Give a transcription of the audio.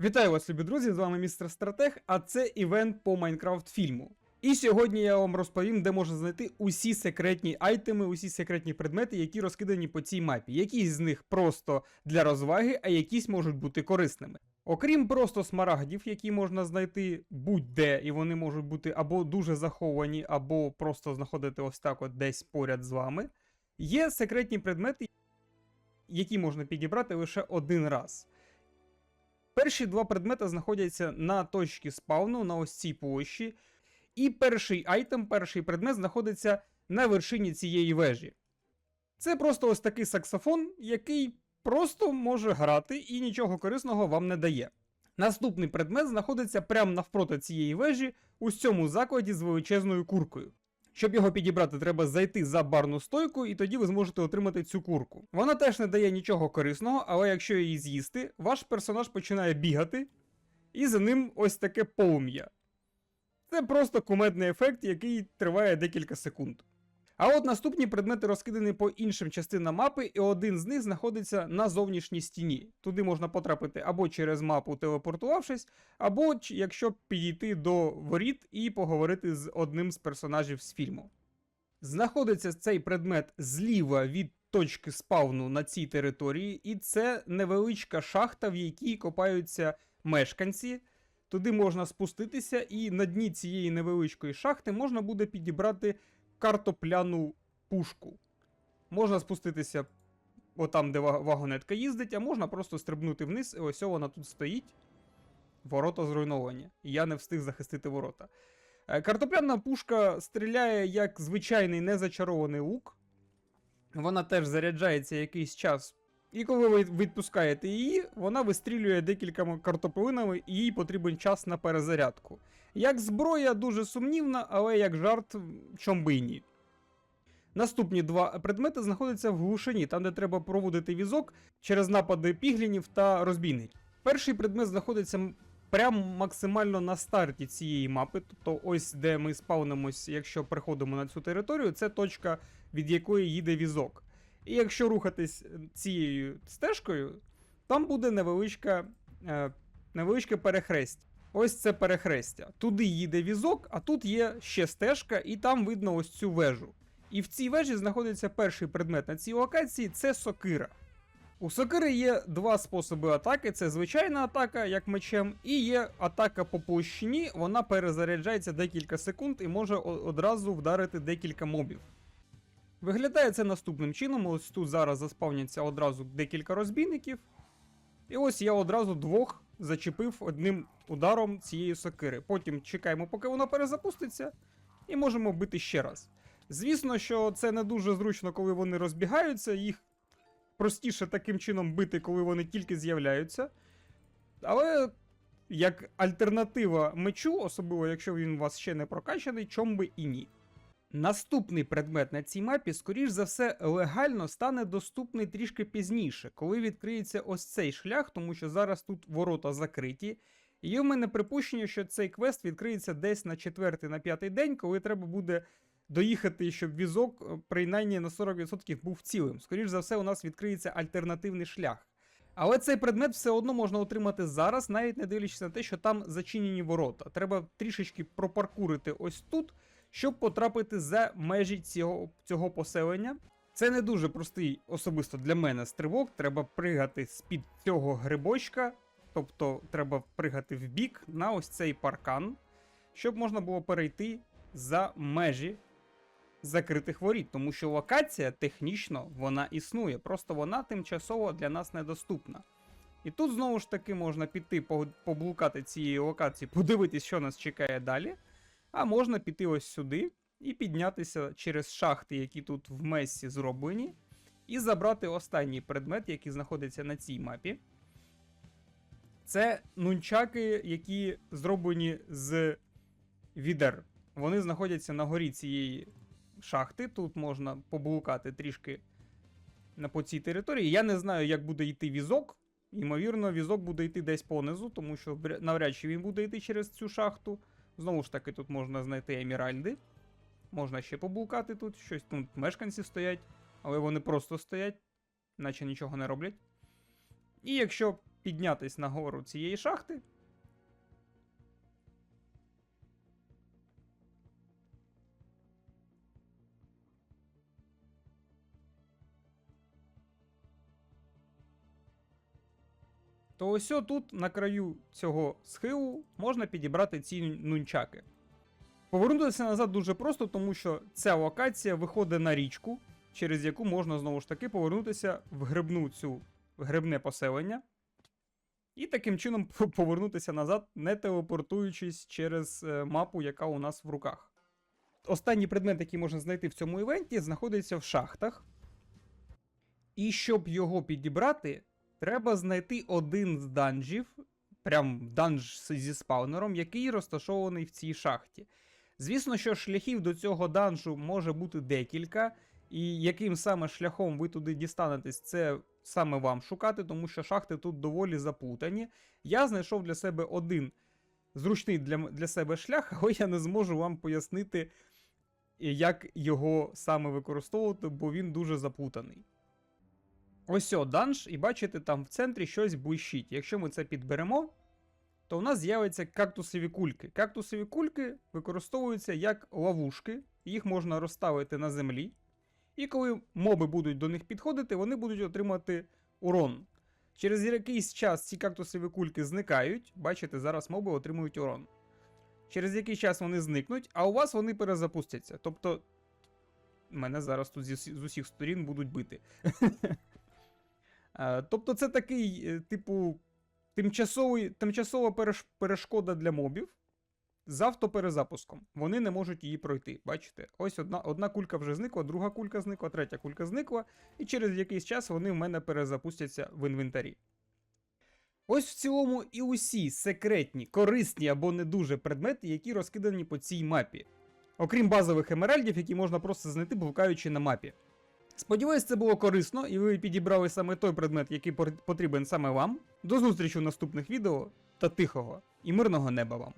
Вітаю вас, любі друзі! З вами містер Стратег, а це івент по Майнкрафт фільму. І сьогодні я вам розповім, де можна знайти усі секретні айтеми, усі секретні предмети, які розкидані по цій мапі. Якісь з них просто для розваги, а якісь можуть бути корисними. Окрім просто смарагдів, які можна знайти будь-де, і вони можуть бути або дуже заховані, або просто знаходити ось так от десь поряд з вами. Є секретні предмети, які можна підібрати лише один раз. Перші два предмети знаходяться на точці спавну, на ось цій площі. І перший айтем, перший предмет знаходиться на вершині цієї вежі. Це просто ось такий саксофон, який просто може грати і нічого корисного вам не дає. Наступний предмет знаходиться прямо навпроти цієї вежі у цьому закладі з величезною куркою. Щоб його підібрати, треба зайти за барну стойку, і тоді ви зможете отримати цю курку. Вона теж не дає нічого корисного, але якщо її з'їсти, ваш персонаж починає бігати, і за ним ось таке полум'я. Це просто кумедний ефект, який триває декілька секунд. А от наступні предмети розкидані по іншим частинам мапи, і один з них знаходиться на зовнішній стіні. Туди можна потрапити або через мапу, телепортувавшись, або якщо підійти до воріт і поговорити з одним з персонажів з фільму. Знаходиться цей предмет зліва від точки спавну на цій території, і це невеличка шахта, в якій копаються мешканці. Туди можна спуститися, і на дні цієї невеличкої шахти можна буде підібрати картопляну пушку. Можна спуститися отам, де вагонетка їздить, а можна просто стрибнути вниз, і ось вона тут стоїть. Ворота зруйновані. Я не встиг захистити ворота. Е, Картопляна пушка стріляє як звичайний незачарований лук. Вона теж заряджається якийсь час. І коли ви відпускаєте її, вона вистрілює декількома картоплинами, і їй потрібен час на перезарядку. Як зброя дуже сумнівна, але як жарт, чом би й ні. Наступні два предмети знаходяться в глушині, там де треба проводити візок через напади піглінів та розбійників. Перший предмет знаходиться прямо максимально на старті цієї мапи, тобто ось де ми спавнимось, якщо приходимо на цю територію, це точка, від якої їде візок. І якщо рухатись е, цією стежкою, там буде невеличка, е, невеличке перехрестя. Ось це перехрестя. Туди їде візок, а тут є ще стежка, і там видно ось цю вежу. І в цій вежі знаходиться перший предмет на цій локації це сокира. У сокири є два способи атаки: це звичайна атака, як мечем, і є атака по площині, вона перезаряджається декілька секунд і може одразу вдарити декілька мобів. Виглядає це наступним чином: ось тут зараз заспавняться одразу декілька розбійників. І ось я одразу двох зачепив одним ударом цієї сокири. Потім чекаємо, поки вона перезапуститься, і можемо бити ще раз. Звісно, що це не дуже зручно, коли вони розбігаються, їх простіше таким чином бити, коли вони тільки з'являються. Але як альтернатива мечу, особливо якщо він у вас ще не прокачаний, чом би і ні. Наступний предмет на цій мапі, скоріш за все, легально стане доступний трішки пізніше, коли відкриється ось цей шлях, тому що зараз тут ворота закриті. І в мене припущення, що цей квест відкриється десь на четвертий, на п'ятий день, коли треба буде доїхати, щоб візок е, принаймні на 40% був цілим. Скоріш за все, у нас відкриється альтернативний шлях. Але цей предмет все одно можна отримати зараз, навіть не дивлячись на те, що там зачинені ворота. Треба трішечки пропаркурити ось тут, щоб потрапити за межі цього, цього поселення. Це не дуже простий особисто для мене стрибок. Треба пригати з-під цього грибочка, тобто треба пригати в бік на ось цей паркан, щоб можна було перейти за межі закритих воріт, тому що локація технічно вона існує, просто вона тимчасово для нас недоступна. І тут знову ж таки можна піти поблукати цієї локації, подивитись, що нас чекає далі. А можна піти ось сюди і піднятися через шахти, які тут в Мессі зроблені, і забрати останній предмет, який знаходиться на цій мапі. Це нунчаки, які зроблені з відер. Вони знаходяться на горі цієї шахти. Тут можна поблукати трішки по цій території. Я не знаю, як буде йти візок. Ймовірно, візок буде йти десь понизу, тому що навряд чи він буде йти через цю шахту. Знову ж таки, тут можна знайти еміральди. Можна ще побулкати тут, щось тут мешканці стоять, але вони просто стоять, наче нічого не роблять. І якщо піднятись нагору цієї шахти. То ось тут на краю цього схилу можна підібрати ці нунчаки. Повернутися назад дуже просто, тому що ця локація виходить на річку, через яку можна знову ж таки повернутися в грибну цю в грибне поселення. І таким чином повернутися назад, не телепортуючись через е, мапу, яка у нас в руках. Останній предмет, який можна знайти в цьому івенті, знаходиться в шахтах. І щоб його підібрати, треба знайти один з данжів, прям данж зі спаунером, який розташований в цій шахті. Звісно, що шляхів до цього данжу може бути декілька, і яким саме шляхом ви туди дістанетесь, це саме вам шукати, тому що шахти тут доволі заплутані. Я знайшов для себе один зручний для, для себе шлях, але я не зможу вам пояснити, як його саме використовувати, бо він дуже заплутаний. Ось о, данж, і бачите, там в центрі щось блищить. Якщо ми це підберемо, то у нас з'являться кактусові кульки. Кактусові кульки використовуються як ловушки, їх можна розставити на землі. І коли моби будуть до них підходити, вони будуть отримати урон. Через якийсь час ці кактусові кульки зникають. Бачите, зараз моби отримують урон. Через якийсь час вони зникнуть, а у вас вони перезапустяться. Тобто, мене зараз тут з усіх сторін будуть бити. Е, Тобто, це такий, е, типу, тимчасовий, тимчасова перешкода для мобів з автоперезапуском. Вони не можуть її пройти. Бачите? Ось одна, одна кулька вже зникла, друга кулька зникла, третя кулька зникла, і через якийсь час вони в мене перезапустяться в інвентарі. Ось в цілому і усі секретні, корисні або не дуже предмети, які розкидані по цій мапі. Окрім базових емеральдів, які можна просто знайти, блукаючи на мапі. Сподіваюсь, це було корисно, і ви підібрали саме той предмет, який потрібен саме вам. До зустрічі у наступних відео та тихого і мирного неба вам!